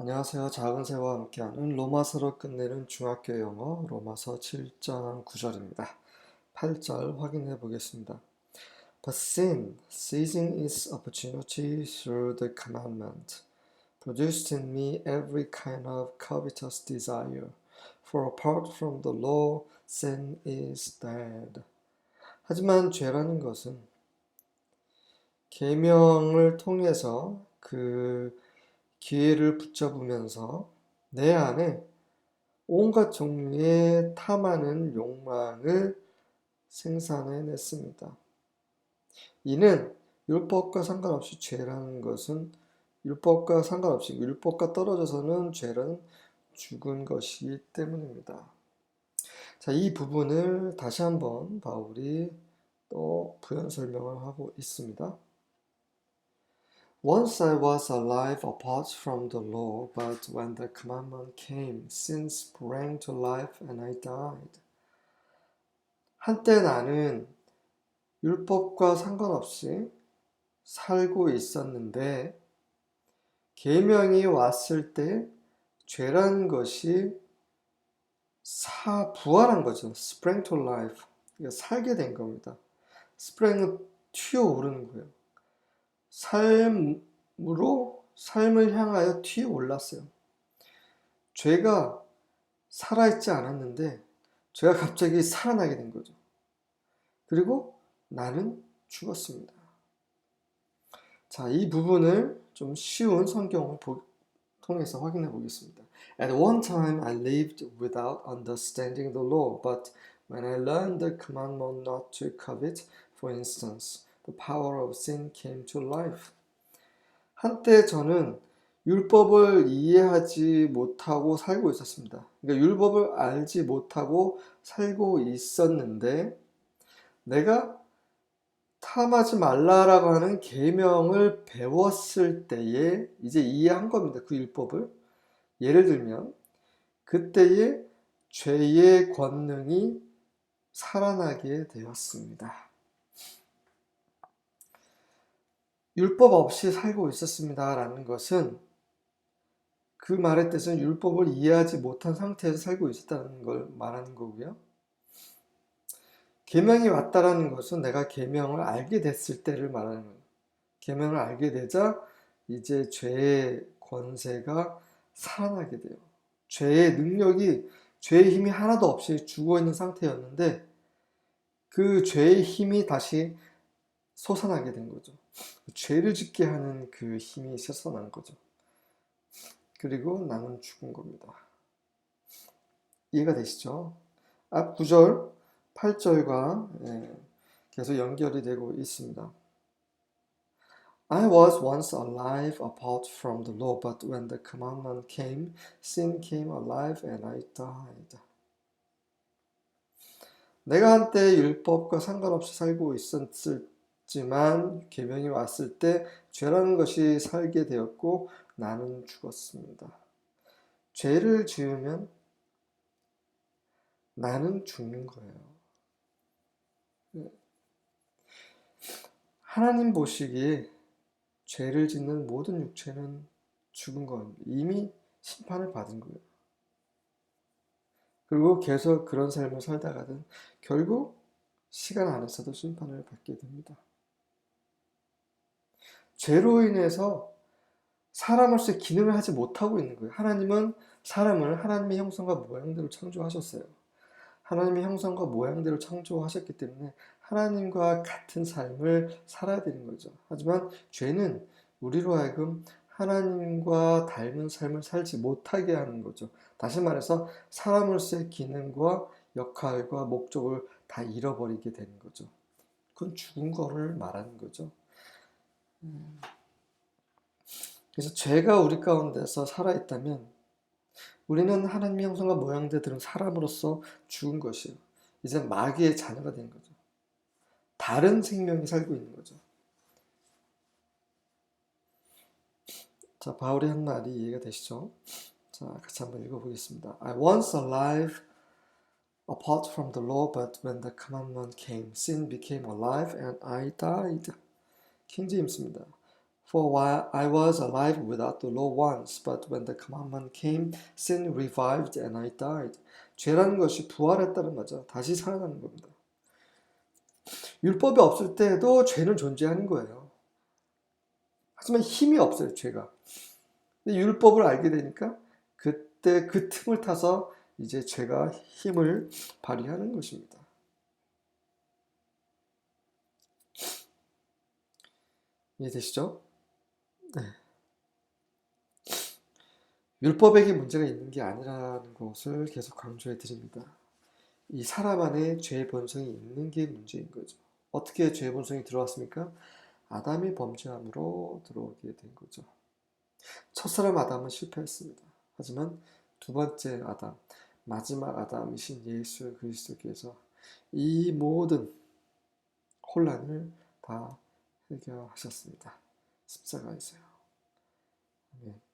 안녕하세요. 작은 새와 함께하는 로마서로 끝내는 중학교 영어 로마서 7장 9절입니다. 8절 확인해 보겠습니다. But sin, seizing its opportunity through the commandment, produced in me every kind of covetous desire. For apart from the law, sin is dead. 하지만 죄라는 것은 계명을 통해서 그 기회를 붙잡으면서 내 안에 온갖 종류의 탐하는 욕망을 생산해냈습니다. 이는 율법과 상관없이 죄라는 것은 율법과 상관없이 율법과 떨어져서는 죄는 죽은 것이기 때문입니다. 자, 이 부분을 다시 한번 바울이 또 부연 설명을 하고 있습니다. Once I was alive apart from the law, but when the commandment came, sin sprang to life and I died. 한때 나는 율법과 상관없이 살고 있었는데 계명이 왔을 때 죄라는 것이 사 부활한 거죠. sprang to life. 살게 된 겁니다. sprang은 튀어 오르는 거예요. 삶으로 삶을 향하여 튀어 올랐어요. 죄가 살아있지 않았는데 죄가 갑자기 살아나게 된 거죠. 그리고 나는 죽었습니다. 자, 이 부분을 좀 쉬운 성경을 보, 통해서 확인해 보겠습니다. At one time I lived without understanding the law, but when I learned the commandment not to covet, for instance, the power of sin came to life. 한때 저는 율법을 이해하지 못하고 살고 있었습니다. 그러니까 율법을 알지 못하고 살고 있었는데 내가 탐하지 말라라고 하는 계명을 배웠을 때에 이제 이해한 겁니다. 그 율법을. 예를 들면 그때에 죄의 권능이 살아나게 되었습니다. 율법 없이 살고 있었습니다 라는 것은 그 말의 뜻은 율법을 이해하지 못한 상태에서 살고 있었다는 걸 말하는 거고요. 계명이 왔다라는 것은 내가 계명을 알게 됐을 때를 말하는 거예요. 계명을 알게 되자 이제 죄의 권세가 살아나게 돼요. 죄의 능력이 죄의 힘이 하나도 없이 죽어 있는 상태였는데 그 죄의 힘이 다시 솟아나게 된 거죠. 죄를 짓게 하는 그 힘이 솟아난 거죠. 그리고 나는 죽은 겁니다. 이해가 되시죠? 앞 9절, 8절과 계속 연결이 되고 있습니다. I was once alive apart from the law, but when the commandment came, sin came alive and I died. 내가 한때 율법과 상관없이 살고 있었 지만 계명이 왔을 때 죄라는 것이 살게 되었고 나는 죽었습니다. 죄를 지으면 나는 죽는 거예요. 하나님 보시기에 죄를 짓는 모든 육체는 죽은 겁니다. 이미 심판을 받은 거예요. 그리고 계속 그런 삶을 살다가는 결국 시간 안에서도 심판을 받게 됩니다. 죄로 인해서 사람으로서의 기능을 하지 못하고 있는 거예요. 하나님은 사람을 하나님의 형상과 모양대로 창조하셨어요. 하나님의 형상과 모양대로 창조하셨기 때문에 하나님과 같은 삶을 살아야 되는 거죠. 하지만 죄는 우리로 하여금 하나님과 닮은 삶을 살지 못하게 하는 거죠. 다시 말해서 사람으로서의 기능과 역할과 목적을 다 잃어버리게 되는 거죠. 그건 죽은 거를 말하는 거죠. 음. 그래서 죄가 우리 가운데서 살아있다면 우리는 하나님의 형상과 모양대로 들은 사람으로서 죽은 것이에요. 이제 마귀의 자녀가 된 거죠. 다른 생명이 살고 있는 거죠. 자, 바울이 한 말이 이해가 되시죠? 자, 같이 한번 읽어보겠습니다. I once alive apart from the law, but when the commandment came, sin became alive and I died. 킹제임스입니다. For while I was alive without the law once, but when the commandment came, sin revived and I died. 죄라는 것이 부활했다는 거죠. 다시 살아나는 겁니다. 율법이 없을 때도 죄는 존재하는 거예요. 하지만 힘이 없어요, 죄가. 율법을 알게 되니까 그때 그 틈을 타서 이제 죄가 힘을 발휘하는 것입니다. 이해되시죠? 네. 율법에게 문제가 있는 게 아니라는 것을 계속 강조해 드립니다. 이 사람 안에 죄의 본성이 있는 게 문제인 거죠. 어떻게 죄의 본성이 들어왔습니까? 아담이 범죄함으로 들어오게 된 거죠. 첫사람 아담은 실패했습니다. 하지만 두 번째 아담, 마지막 아담이신 예수 그리스도께서 이 모든 혼란을 다 해결하셨습니다. 십자가에서요. 아멘.